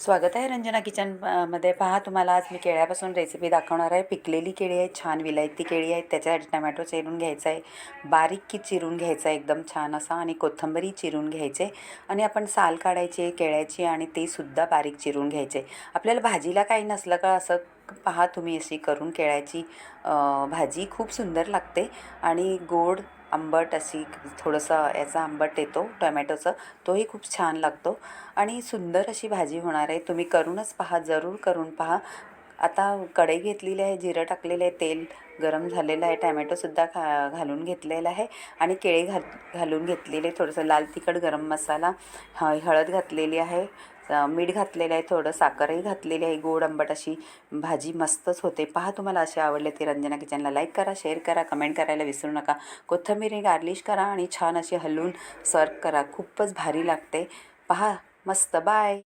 स्वागत आहे रंजना किचनमध्ये. पहा तुम्हाला आज मी केळ्यापासून रेसिपी दाखवणार आहे. पिकलेली केळी आहे छान विलायती केळी आहेत. त्याच्यासाठी टमॅटो चिरून घ्यायचा आहे बारीक की चिरून घ्यायचा आहे एकदम छान असा आणि कोथिंबरी चिरून घ्यायचे. आणि आपण साल काढायची केळ्याची आणि ते सुद्धा बारीक चिरून घ्यायचे. आपल्याला भाजीला काही नसलं का असं पहा तुम्ही अशी करून केळ्याची भाजी खूप सुंदर लागते आणि गोड आंबट अशी थोडंसं याचा आंबट येतो टोमॅटोचं तोही खूप छान लागतो. आणि सुंदर अशी भाजी होणार आहे. तुम्ही करूनच पहा जरूर करून पहा. आता कढई घेतलेली आहे जिरं टाकलेलं आहे तेल गरम झालेलं आहे टॅमॅटोसुद्धा खा घालून घेतलेला आहे आणि केळी घाल घालून घेतलेले थोडंसं लाल तिखट गरम मसाला ह हळद घातलेली आहे मीठ घातलेलं आहे थोडं साखरही घातलेली आहे गोड आंबट अशी भाजी मस्तच होते. पहा तुम्हाला असे आवडले ते रंजना किचनला लाईक करा शेअर करा कमेंट करायला विसरू नका. कोथिंबीर गार्लिश करा आणि छान अशी हलवून सर्व करा. खूपच भारी लागते. पहा मस्त बाय